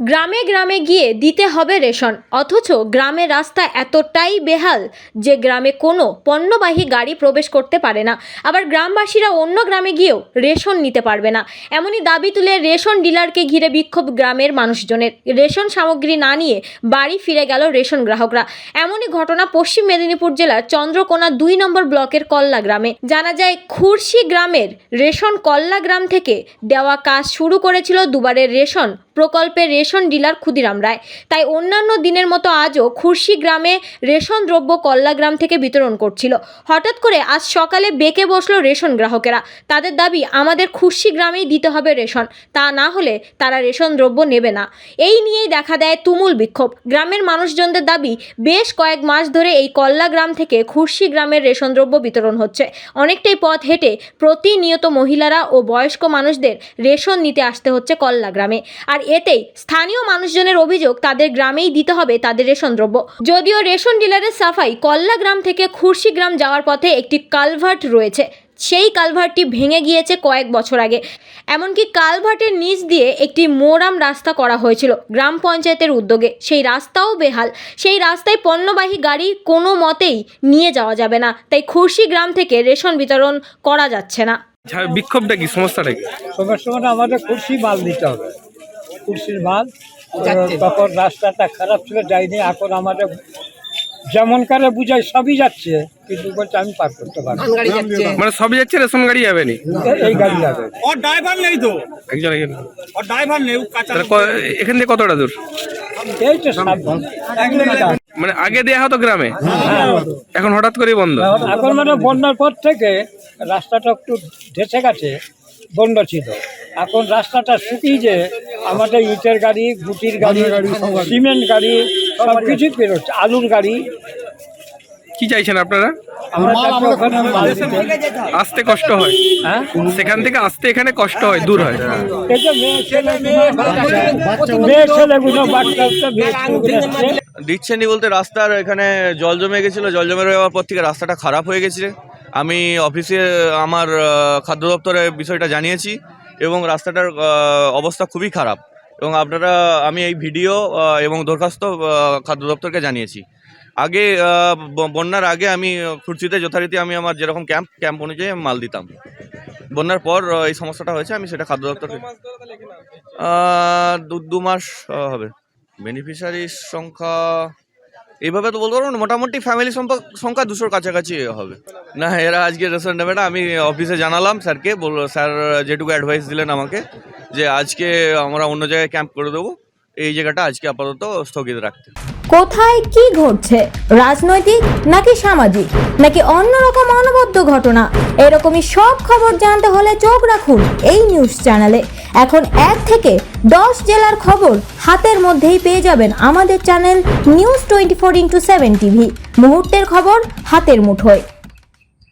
গ্রামে গ্রামে গিয়ে দিতে হবে রেশন, অথচ গ্রামের রাস্তা এতটাই বেহাল যে গ্রামে কোনো পণ্যবাহী গাড়ি প্রবেশ করতে পারে না। আবার গ্রামবাসীরা অন্য গ্রামে গিয়েও রেশন নিতে পারবে না। এমনই দাবি তুলে রেশন ডিলারকে ঘিরে বিক্ষোভ গ্রামের মানুষজনের। রেশন সামগ্রী না নিয়ে বাড়ি ফিরে গেল রেশন গ্রাহকরা। এমনই ঘটনা পশ্চিম মেদিনীপুর জেলার চন্দ্রকোনা দুই নম্বর ব্লকের কল্লা গ্রামে। জানা যায়, খুরশি গ্রামের রেশন কল্লা গ্রাম থেকে দেওয়া কাজ শুরু করেছিল দুবারের রেশন প্রকল্পের রেশন ডিলার ক্ষুদিরাম রায়। তাই অন্যান্য দিনের মতো আজও খুরশি গ্রামে রেশন দ্রব্য কল্লা গ্রাম থেকে বিতরণ করছিল। হঠাৎ করে আজ সকালে বেঁকে বসল রেশন গ্রাহকেরা। তাদের দাবি, আমাদের খুরশি গ্রামেই দিতে হবে রেশন। তা না হলে তারা রেশন দ্রব্য নেবে না। এই নিয়েই দেখা দেয় তুমুল বিক্ষোভ। গ্রামের মানুষজনদের দাবি, বেশ কয়েক মাস ধরে এই কল্লা গ্রাম থেকে খুরশি গ্রামের রেশন দ্রব্য বিতরণ হচ্ছে। অনেকটাই পথ হেঁটে প্রতিনিয়ত মহিলারা ও বয়স্ক মানুষদের রেশন নিতে আসতে হচ্ছে কল্লা গ্রামে। আর এতেই স্থানীয় মানুষজনের অভিযোগ তাদের গ্রামেই দিতে হবে তাদের রেশন দ্রব্য। যদিও রেশন ডিলারের সাফাই কল্লা গ্রাম থেকে খুরশি গ্রাম যাওয়ার পথে একটি কালভার্ট রয়েছে সেই কালভার্টটি ভেঙে গিয়েছে কয়েক বছর আগে। এমনকি কালভার্টের নিচ দিয়ে একটি মোরাম রাস্তা করা হয়েছিল গ্রাম পঞ্চায়েতের উদ্যোগে। সেই রাস্তাও বেহাল। সেই রাস্তায় পণ্যবাহী গাড়ি কোনো মতেই নিয়ে যাওয়া যাবে না। তাই খুরশি গ্রাম থেকে রেশন বিতরণ করা যাচ্ছে না। বিক্ষোভটা কি? সমস্যাটা কি? সবার সময় আমাদের কুর্সি মাল দিতে হবে। কুর্সির মাল তখন রাস্তাটা খারাপ ছিল যাইনি এখন আমাদের যেমন করে বুঝাই সবই যাচ্ছে কিন্তু বলছে আমি পার করতে পারব। মানে সবই যাচ্ছে রেশন গাড়ি যাবে নি? এই গাড়ি যাবে। ওর ড্রাইভার নেই তো? একজন একজন। ওর ড্রাইভার নেই ও এখান থেকে কতটা দূর? এই তো মানে আগে দেয়া হতো গ্রামে? হ্যাঁ। এখন হঠাৎ করেই বন্ধ? এখন মানে বন্যার পর থেকে রাস্তাটা একটু ধেসে গেছে। বন্ধ ছিল এখন রাস্তাটা শুকিয়ে যে আমাদের ইটের গাড়ি গুটির গাড়ি সিমেন্ট গাড়ি সব কিছুই বেরোচ্ছে আলুর গাড়ি। কি চাইছেন আপনারা। আসতে কষ্ট হয়। হ্যাঁ? সেখান থেকে আসতে এখানে কষ্ট হয় দূর হয়। দিচ্ছেনি বলতে রাস্তার এখানে জল জমে গেছিল জল জমে যাওয়ার পর থেকে রাস্তাটা খারাপ হয়ে গেছে। আমি অফিসে আমার খাদ্য দপ্তরে বিষয়টা জানিয়েছি এবং রাস্তাটার অবস্থা খুবই খারাপ। এবং আপনারা, আমি এই ভিডিও এবং দরখাস্ত খাদ্য দপ্তরকে জানিয়েছি। আগে বন্যার আগে আমি খুরচিতে যথারীতি আমি আমার যেরকম ক্যাম্প ক্যাম্প অনুযায়ী মাল দিতাম। বন্যার পর এই সমস্যাটা হয়েছে, আমি সেটা খাদ্য দপ্তরকে দু দু মাস হবে। বেনিফিশিয়ারির সংখ্যা এইভাবে তো বলতে পারব মোটামুটি ফ্যামিলি সংখ্যা দুশোর কাছাকাছি হবে। না, এরা আজকে রেশন নেবে না আমি অফিসে জানালাম স্যারকে, বলল, স্যার যেটুকু অ্যাডভাইস দিলেন আমাকে, যে আজকে আমরা অন্য জায়গায় ক্যাম্প করে দেবো, এই জায়গাটা আজকে আপাতত স্থগিত রাখতে। কোথায় কি ঘটছে? রাজনৈতিক নাকি সামাজিক? নাকি অন্যরকম অনবদ্য ঘটনা? এরকমই সব খবর জানতে হলে চোখ রাখুন এই নিউজ চ্যানেলে এখন এক থেকে দশ জেলার খবর হাতের মধ্যেই পেয়ে যাবেন আমাদের channel news twenty four into seven TV. মুহূর্তের খবর হাতের মুঠোয়।